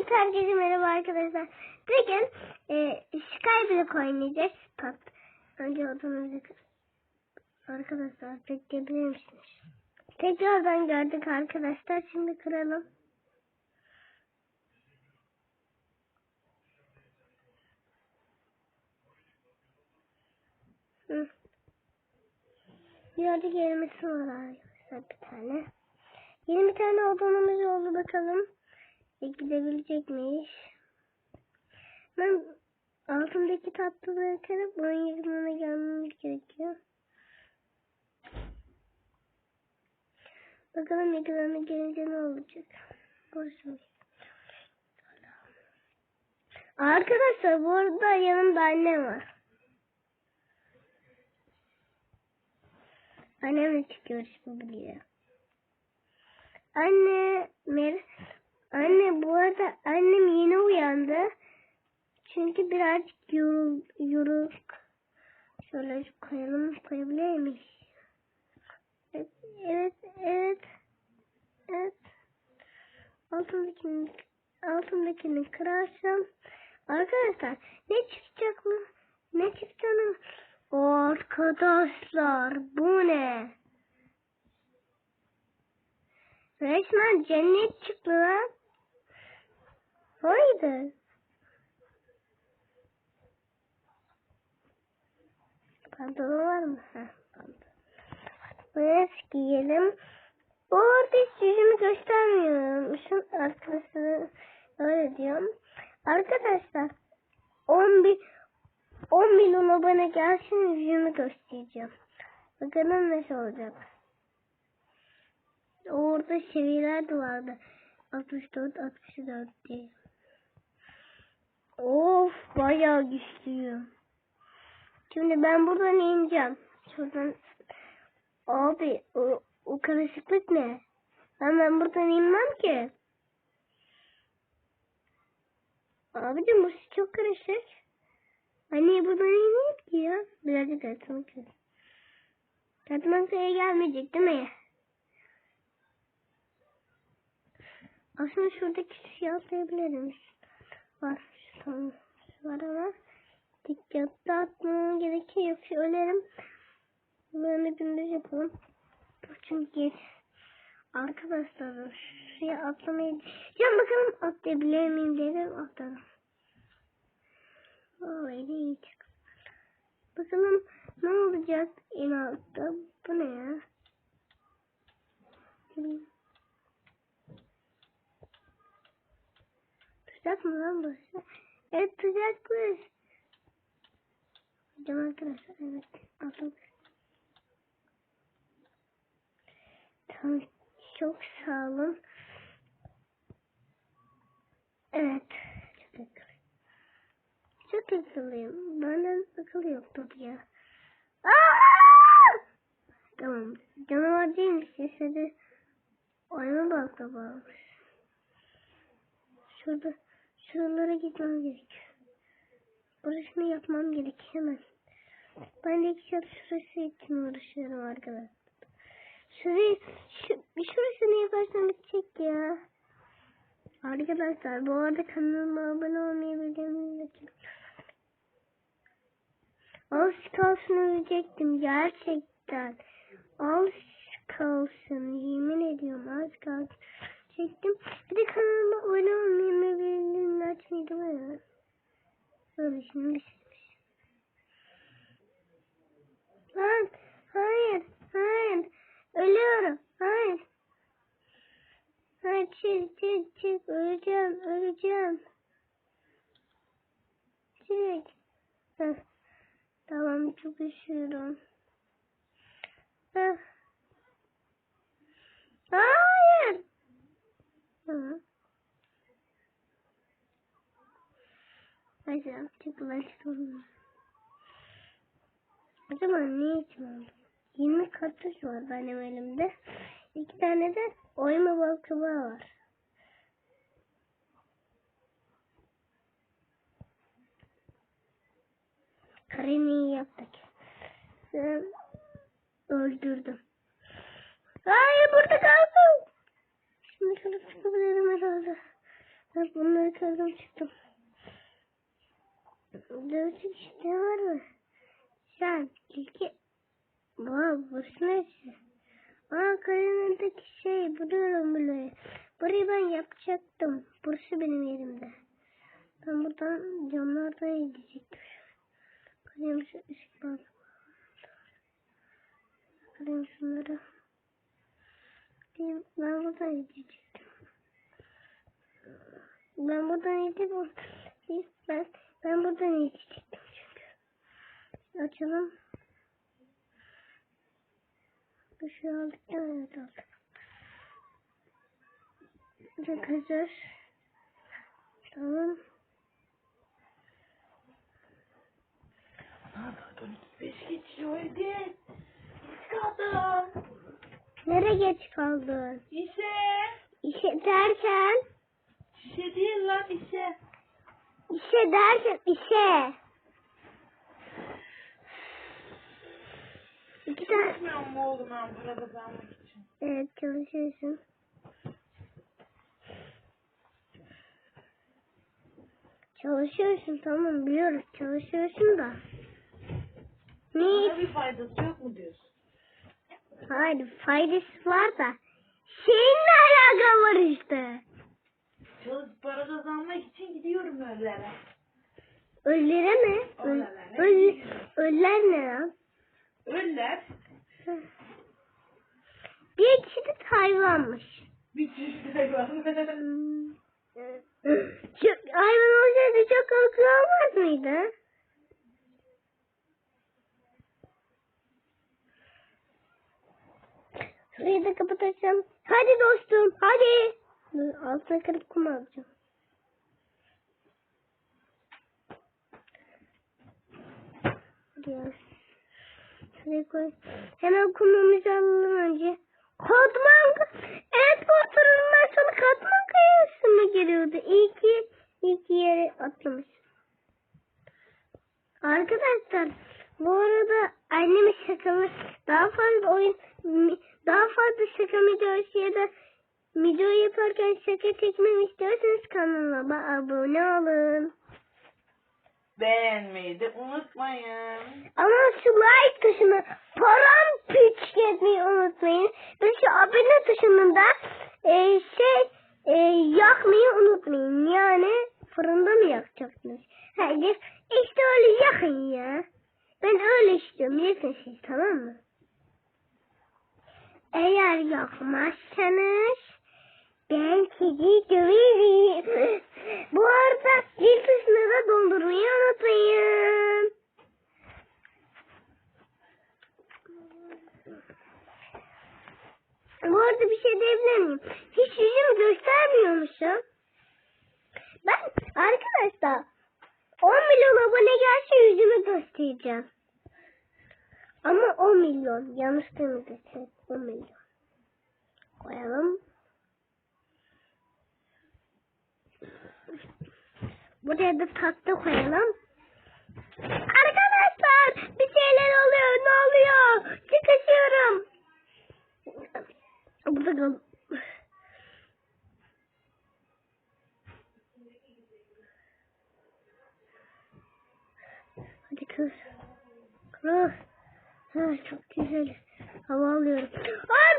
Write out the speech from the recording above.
Evet herkese merhaba arkadaşlar. Bugün e, Skyblock oynayacağız. Pat. Önce odamızı. Arkadaşlar bekleyebilir misiniz? Tekrardan gördük arkadaşlar. Şimdi kıralım. Hı. Gördük elması var arkadaşlar bir tane. Yeni bir tane odamız oldu bakalım. E, gidebilecek miyiz? Ben altındaki tatlıları kırıp bunun yakınına gelmemiz gerekiyor. Bakalım yakınına gelince ne olacak. Mı? Arkadaşlar bu arada yanımda annem var. Annemle çıkıyoruz bu biliyor. Anne, mer anne bu arada annem yeni uyandı. Çünkü birazcık yorul yoruk. Şöyle koyalım, koyabilir miyiz? Evet, evet, evet. evet. Altındakini, altındakini kırarsam. Arkadaşlar ne çıkacak mı? Ne çıkacağını? Arkadaşlar bu ne? Resmen cennet çıktı lan. Haydi. Pantolon var mı? Heh, pantolon. Bunu giyelim. Bu arada hiç yüzümü göstermiyorum. Şu arkadaşlar öyle diyorum. Arkadaşlar 10 bin 10 milyon abone gelsin yüzümü göstereceğim. Bakalım nasıl olacak. Orada seviyeler de vardı. 64, 64 diye. Of bayağı güçlüyüm. Şimdi ben buradan ineceğim. Şuradan. Abi o, o karışıklık ne? Ben, ben buradan inmem ki. Abicim bu çok karışık. Hani buradan ineyim ki ya. Birazcık atmak Atmak gelmeyecek değil mi? Aslında şuradaki şey atlayabilirim. Var. Var ama dikkatli atmam gerekiyor. Yoksa ölerim. Böyle gündüz yapalım. Çünkü arkadaşlar şuraya atlamayı ya bakalım atlayabilir miyim dedim atladım. Öyle iyi çıktı. Bakalım ne olacak en altta. Bu ne ya? Tuzak mı lan burası? Evet tuzakmış. Hocam arkadaşlar evet aldım. Tamam çok sağ olun. Evet. Çok akıllıyım. Çok akıllıyım. Benden akıl yok tabii ya. Tamam. Canavar değilmiş. Cesedi oyuna bakla bağlamış. Şurada şuralara gitmem gerekiyor. Burasını yapmam gerekiyor hemen. Ben de saat şurası için uğraşıyorum arkadaşlar. Şurayı, şu, şurasını yaparsam bitecek ya. Arkadaşlar bu arada kanalıma abone olmayı bildiğiniz için. Az kalsın ölecektim gerçekten. Az kalsın yemin ediyorum az kalsın. Çektim. Bir de kanalıma da var. Böyle şimdi silmiş. Lan hayır hayır ölüyorum hayır. Hayır çık çık çık öleceğim öleceğim. Çık. Tamam çok üşüyorum. Heh. Hayır. Hı. Neyse çok ulaştım. O zaman ne için aldım? 20 kartuş var benim elimde. İki tane de oyma balkıma var. Kareniyi yaptık. Sen öldürdüm. Hayır burada kaldım. Şimdi şunu çıkabilirim herhalde. Ben bunları Oturdum çıktım. Dövüşük işte var mı? Sen ilki... Vay burası neresi? Aa kalemdeki şey buluyorum böyle. Burayı ben yapacaktım. Burası benim yerimde. Ben buradan camlardan gidecektim. Kalem şu ışık lazım. Kalem şunları. Ben buradan gidecektim. Ben buradan gidip ben ben buradan gidecektim çünkü. Açalım. Bir şey aldık ya evet aldık. Çok hazır. Tamam. Ana saat 12.05 geçiyor hadi. Geç kaldım. Nereye geç kaldın? İşe. İşe derken, İşe değil lan işe. İşe derken işe. İki tane. Çalışmıyor mu oğlum ben para kazanmak için? Evet çalışıyorsun. Çalışıyorsun tamam biliyoruz çalışıyorsun da. Ne? Bana bir faydası yok mu diyorsun? Hayır faydası var da. Şeyinle alakalı var işte. Çalışıp para kazanmak için gidiyorum öylere. Öllere mi? Öl, Öllere. öl, öller ne lan? Öller. Bir çeşit hayvanmış. Bir çeşit hayvan. Hmm. Çok, hayvan olsaydı çok korku olmaz mıydı? Şurayı da kapatacağım. Hadi dostum hadi. Altına kırıp kum alacağım. Ya. Şuraya koy. Hemen kumumuzu alalım önce. Katman Evet bu oturumdan sonra katman kayası mı geliyordu? İyi ki, iyi ki yere atlamış. Arkadaşlar bu arada annemin şakalı daha fazla oyun daha fazla şaka videosu ya da video yaparken şaka çekmemi istiyorsanız kanalıma abone olun. Beğenmeyi de unutmayın. Ama şu like tuşunu paramparça etmeyi unutmayın. Ve şu abone tuşunu da e, şey e, yakmayı unutmayın. Yani fırında mı yakacaksınız? Hayır. İşte öyle yakın ya. Ben öyle istiyorum. Yakın siz tamam mı? Eğer yakmazsanız ben sizi döverim. Bu arada zil tuşuna da dondurmayı unutmayın. Bu arada bir şey diyebilir miyim? Hiç yüzümü göstermiyormuşum. Ben arkadaşlar 10 milyon abone gelse yüzümü göstereceğim. Ama 10 milyon. Yanlış demedim. 10 milyon. Koyalım. Buraya da tatlı koyalım. Arkadaşlar bir şeyler oluyor. Ne oluyor? Çıkışıyorum. Burada kal. Hadi kız. Kız. Ha, çok güzel. Hava alıyorum. Ay!